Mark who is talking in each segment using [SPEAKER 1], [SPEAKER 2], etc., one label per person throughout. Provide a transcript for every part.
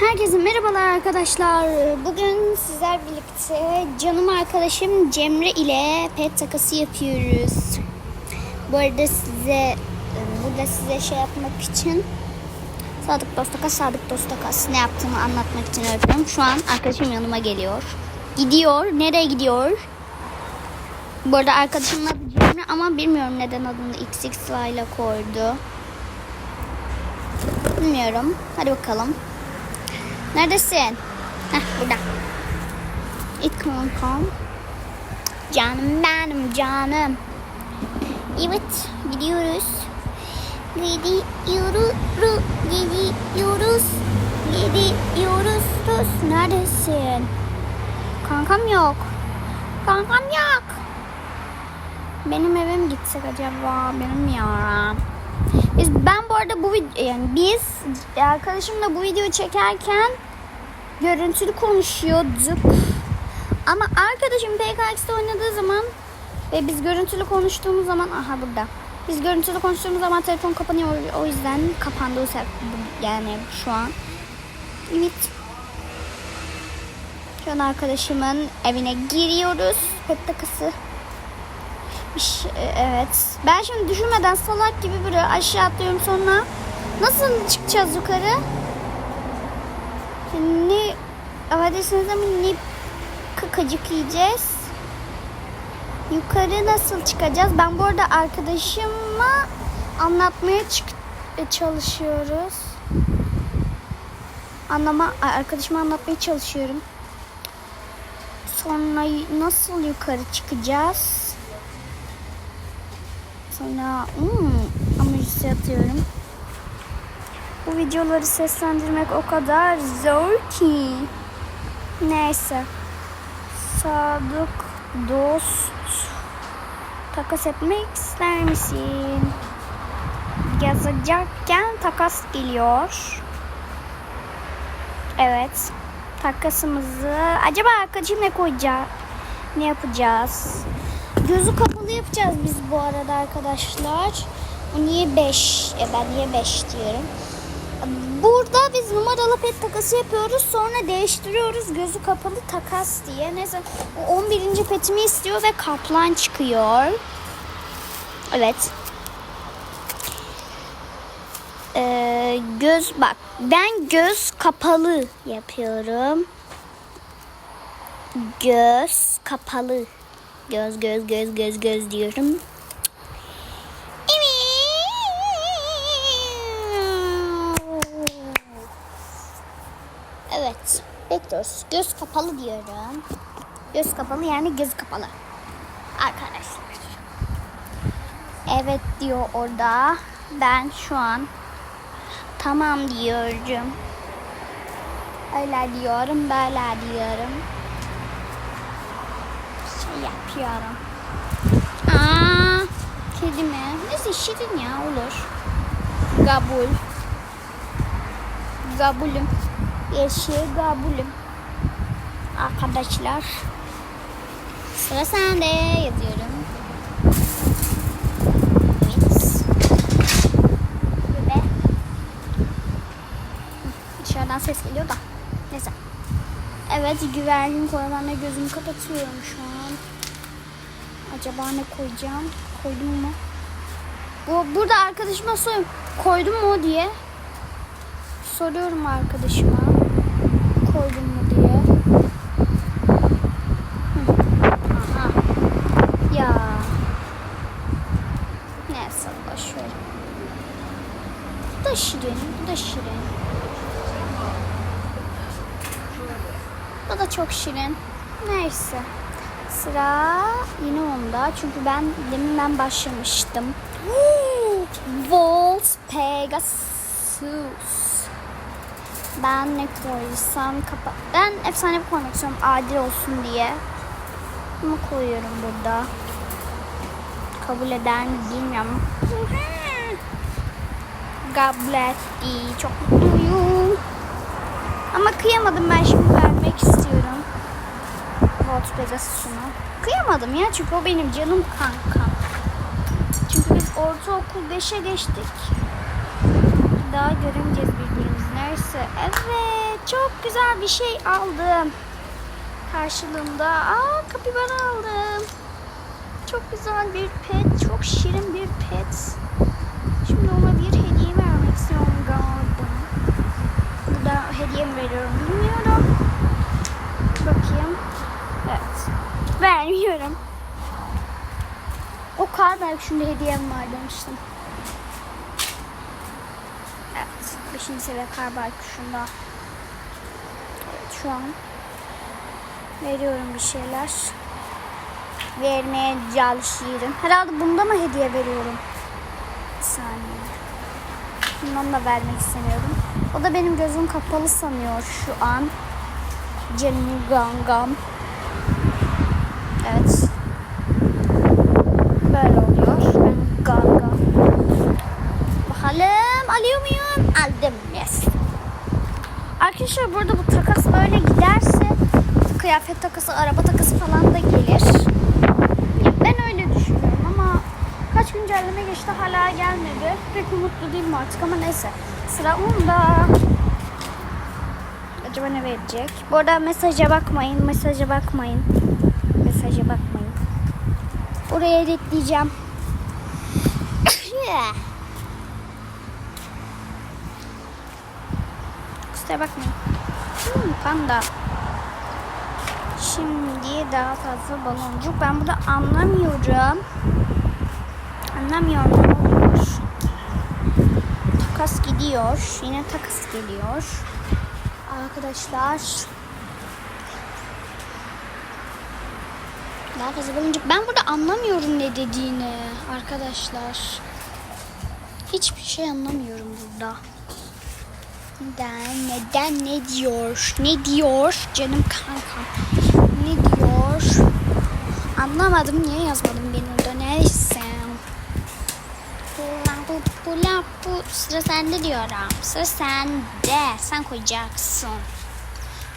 [SPEAKER 1] Herkese merhabalar arkadaşlar. Bugün sizler birlikte canım arkadaşım Cemre ile pet takası yapıyoruz. Bu arada size burada size şey yapmak için Sadık dost takas, Sadık dost takas ne yaptığımı anlatmak için yapıyorum. Şu an arkadaşım yanıma geliyor. Gidiyor. Nereye gidiyor? Bu arada arkadaşımın adı Cemre ama bilmiyorum neden adını XXY ile koydu. Bilmiyorum. Hadi bakalım. Neredesin? Heh burada. İt kankam. Canım benim canım. Evet gidiyoruz. Gidiyoruz. Gidiyoruz. Gidiyoruz. Neredesin? Kankam yok. Kankam yok. Benim eve mi gitsek acaba? Benim ya. Biz ben bu arada bu yani biz arkadaşımla bu videoyu çekerken görüntülü konuşuyorduk. Ama arkadaşım PKX'de oynadığı zaman ve biz görüntülü konuştuğumuz zaman aha burada. Biz görüntülü konuştuğumuz zaman telefon kapanıyor o yüzden kapandı o yani şu an. Evet. Şu an arkadaşımın evine giriyoruz. Pet takısı. Şey- Evet. Ben şimdi düşünmeden salak gibi böyle aşağı atlıyorum sonra. Nasıl çıkacağız yukarı? Ne affedersiniz ama ne kakacık yiyeceğiz? Yukarı nasıl çıkacağız? Ben bu arada arkadaşıma anlatmaya çık çalışıyoruz. Anlama arkadaşıma anlatmaya çalışıyorum. Sonra nasıl yukarı çıkacağız? Sonra hmm, amacısı atıyorum. Bu videoları seslendirmek o kadar zor ki. Neyse. Sadık dost takas etmek ister misin? Yazacakken takas geliyor. Evet. Takasımızı acaba arkadaşım ne koyacak? Ne yapacağız? Gözü kapalı yapacağız biz bu arada arkadaşlar. Niye 5? E ben niye 5 diyorum. Burada biz numaralı pet takası yapıyoruz. Sonra değiştiriyoruz gözü kapalı takas diye. Neyse o 11. petimi istiyor ve kaplan çıkıyor. Evet. Ee, göz bak ben göz kapalı yapıyorum. Göz kapalı. Göz göz göz göz göz diyorum. Evet. Bekliyoruz. Göz kapalı diyorum. Göz kapalı yani göz kapalı. Arkadaşlar. Evet diyor orada. Ben şu an tamam diyorum. Öyle diyorum, böyle diyorum. Yapıyorum. Aa, kedi mi? Neyse şirin ya olur. Kabul. Kabulüm. Yeşil kabulüm. Arkadaşlar. Sıra sende yazıyorum. Evet. Ve ses geliyor da. Neyse. Evet güvercin koymanla gözümü kapatıyorum şu an. Acaba ne koyacağım? Koydum mu? Bu, burada arkadaşıma soruyorum. Koydum mu diye. Soruyorum arkadaşıma. Koydum mu diye. Hı. Aha. Ya. Neyse boşver. Bu da şirin. Bu da şirin. Bu da çok şirin. Neyse. Sıra yine onda. Çünkü ben deminden başlamıştım. Volt Pegasus. Ben ne koysam kapa... Ben efsane koymak istiyorum adil olsun diye. Bunu koyuyorum burada. Kabul eder mi bilmiyorum. Etti. Çok mutluyum. Ama kıyamadım ben şimdi. Volt Pegasus'unu. Kıyamadım ya çünkü o benim canım kankam. Çünkü biz ortaokul 5'e geçtik. Daha göremeyeceğiz birbirimizi. Neyse. Evet. çok güzel bir şey aldım. Karşılığında. Aa kapibara aldım. Çok güzel bir pet. Çok şirin bir pet. Şimdi ona bir hediye vermek istiyorum galiba. Burada hediye mi veriyorum bilmiyorum. Evet. Vermiyorum. O kadar şimdi hediyem var demiştim. Evet. Beşinci seviye kar baykuşunda. Evet şu an veriyorum bir şeyler. Vermeye çalışıyorum. Herhalde bunda mı hediye veriyorum? Bir saniye. Bundan da vermek istemiyorum. O da benim gözüm kapalı sanıyor şu an. Canım gangam. Evet. Böyle oluyor. Ben gangam. Bakalım alıyor muyum? Aldım. Yes. Arkadaşlar burada bu takas böyle giderse kıyafet takası, araba takası falan da gelir. Ben öyle düşünüyorum ama kaç güncelleme geçti hala gelmedi. Pek umutlu değilim artık ama neyse. Sıra onda. Acaba ne verecek? Bu arada mesaja bakmayın, mesaja bakmayın. Oraya editleyeceğim. Kusura bakmayın. Hmm, panda. Şimdi daha fazla baloncuk. Ben burada anlamıyorum. Anlamıyorum. Takas gidiyor. Yine takas geliyor. Arkadaşlar. Daha fazla baloncuk. Ben burada anlamıyorum ne dediğini arkadaşlar. Hiçbir şey anlamıyorum burada. Neden, neden, ne diyor, ne diyor canım kankam, ne diyor? Anlamadım, niye yazmadım ben orada, neyse. Bu, pula bu, sıra sende diyorum, sıra sende, sen koyacaksın.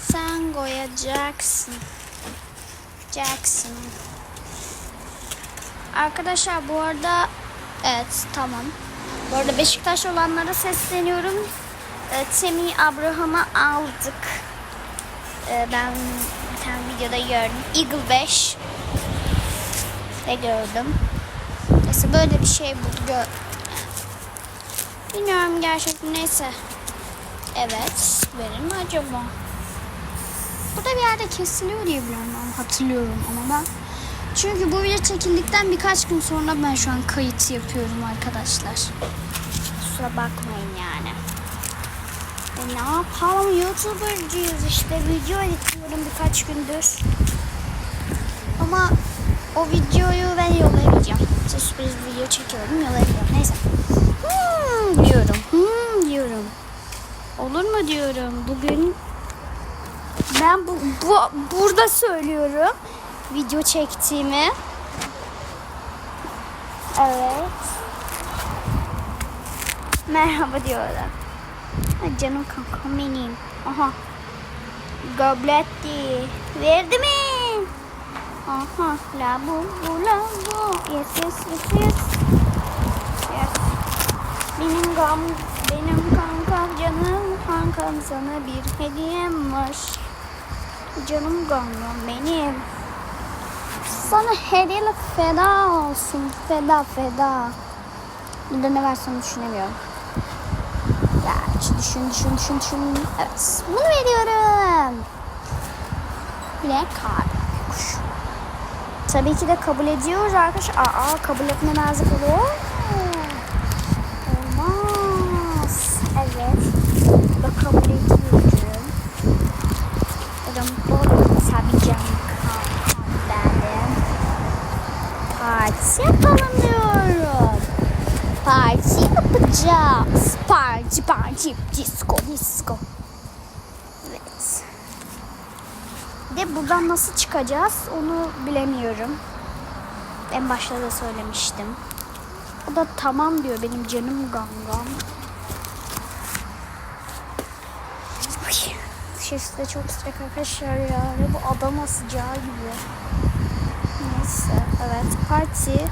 [SPEAKER 1] Sen koyacaksın. Jackson. Arkadaşlar bu arada, evet tamam. Bu arada Beşiktaş olanlara sesleniyorum. E, Temi Abraham'ı aldık. E, ben bir tane videoda gördüm. Eagle 5 de gördüm. Neyse böyle bir şey. Gör Bilmiyorum gerçekten neyse. Evet. Verir mi acaba? Burada bir yerde kesiliyor diye biliyorum ben. Hatırlıyorum ama ben. Çünkü bu video çekildikten birkaç gün sonra ben şu an kayıt yapıyorum arkadaşlar. Kusura bakmayın yani. E ne yapalım YouTuber'cıyız işte video editliyorum birkaç gündür. Ama o videoyu ben yollayamayacağım. Size sürpriz video çekiyorum yollayamayacağım. Neyse. Hmm, diyorum. Hmm, diyorum. Olur mu diyorum. Bugün ben bu, bu burada söylüyorum video çektiğimi. Evet. Merhaba diyorlar. Ay canım kankam benim. Aha. Gobletti. Verdi mi? Aha. La bu bu la bu. Yes yes yes yes. Yes. Benim gam benim kankam canım kankam sana bir hediyem var. Canım kankam benim. Sana hediyelik feda olsun. Feda feda. Bir de ne versem düşünemiyorum. Şu düşün düşün düşün düşün. Evet bunu veriyorum. De kar. Kuş. Tabii ki de kabul ediyoruz arkadaşlar. Aa kabul etmemezlik olur. Olmaz. Evet. Da tabii canım kankam benim. Parti yapalım diyorum. Parti yapacağız. Parti parti disco disco. Evet. De buradan nasıl çıkacağız onu bilemiyorum. En başta da söylemiştim. O da tamam diyor benim canım gangam. Ay, Da çok sıcak arkadaşlar ya. Bu Adana sıcağı gibi. Neyse evet parti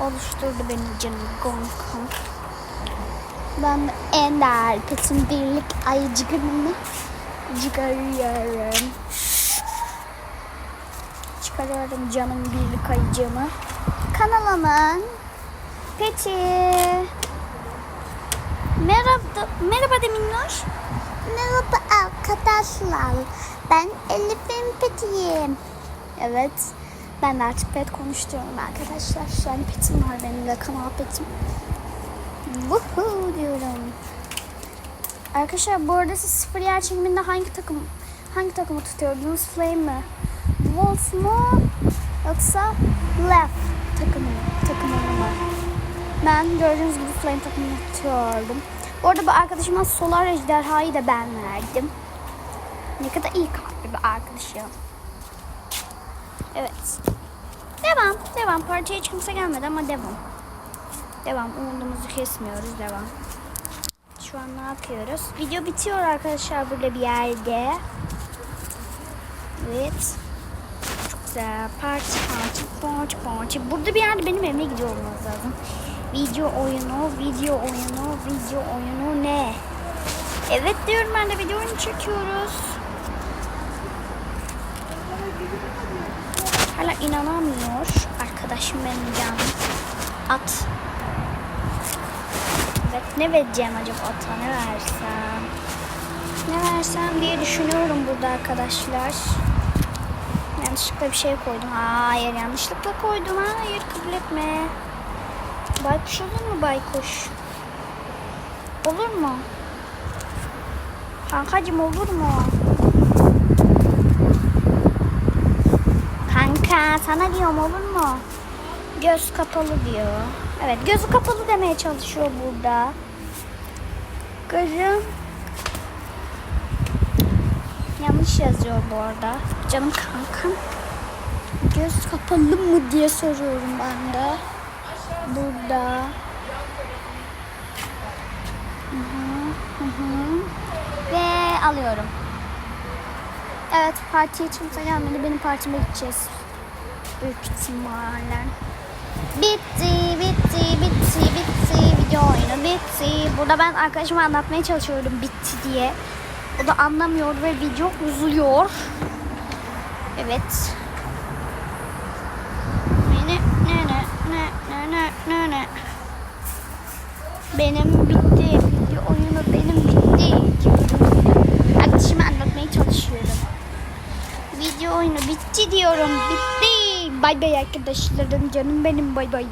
[SPEAKER 1] oluşturdu benim canım gangam. Ben de en değerli petin birlik ayıcı gününü Çıkarıyorum. Çıkarıyorum canım birlik ayıcımı. Kanalımın Peti. Merhaba, merhaba Deminnoş. Merhaba arkadaşlar. Ben Elif'in Peti'yim. Evet. Ben artık pet konuşturuyorum arkadaşlar. Yani petim var benim de kanal petim. Woohoo diyorum. Arkadaşlar bu arada siz sıfır yer çekiminde hangi takım hangi takımı tutuyordunuz? Flame mi? Wolf mu? Yoksa Left takımı takımını mı? Ben gördüğünüz gibi Flame takımını tutuyordum. Bu arada bu arkadaşıma Solar Ejderha'yı da ben verdim. Ne kadar iyi kalpli bir arkadaşım. Evet. Devam. Devam. Partiye hiç kimse gelmedi ama devam. Devam. Umudumuzu kesmiyoruz. Devam. Şu an ne yapıyoruz? Video bitiyor arkadaşlar burada bir yerde. Evet. Çok güzel. Parti parti parti parti. Burada bir yerde benim evime gidiyor olmamız lazım. Video oyunu, video oyunu, video oyunu ne? Evet diyorum ben de video oyunu çekiyoruz. Hala inanamıyor arkadaşım benim canım. At. Evet ne vereceğim acaba ata ne versem? Ne versem diye düşünüyorum burada arkadaşlar. Yanlışlıkla bir şey koydum. Hayır yanlışlıkla koydum. Hayır kabul etme. Baykuş olur mu baykuş? Olur mu? Kankacım olur mu? Kanka sana diyorum olur mu? Göz kapalı diyor. Evet gözü kapalı demeye çalışıyor burada. Gözüm yanlış yazıyor bu arada. Canım kankam. Göz kapalı mı diye soruyorum ben de. Burada. Hı hı, hı hı. Ve alıyorum. Evet partiye hiç kimse gelmedi. Benim partime gideceğiz. Büyük ihtimalle. Bitti, bitti, bitti, bitti. Video oyunu bitti. Burada ben arkadaşıma anlatmaya çalışıyorum bitti diye. O da anlamıyor ve video uzuyor. Evet. Ne ne ne ne ne ne ne ne. Benim bitti. Video oyunu benim bitti. Arkadaşıma anlatmaya çalışıyorum. Video oyunu bitti diyorum. Bitti. Bay bay arkadaşlarım canım benim bay bay.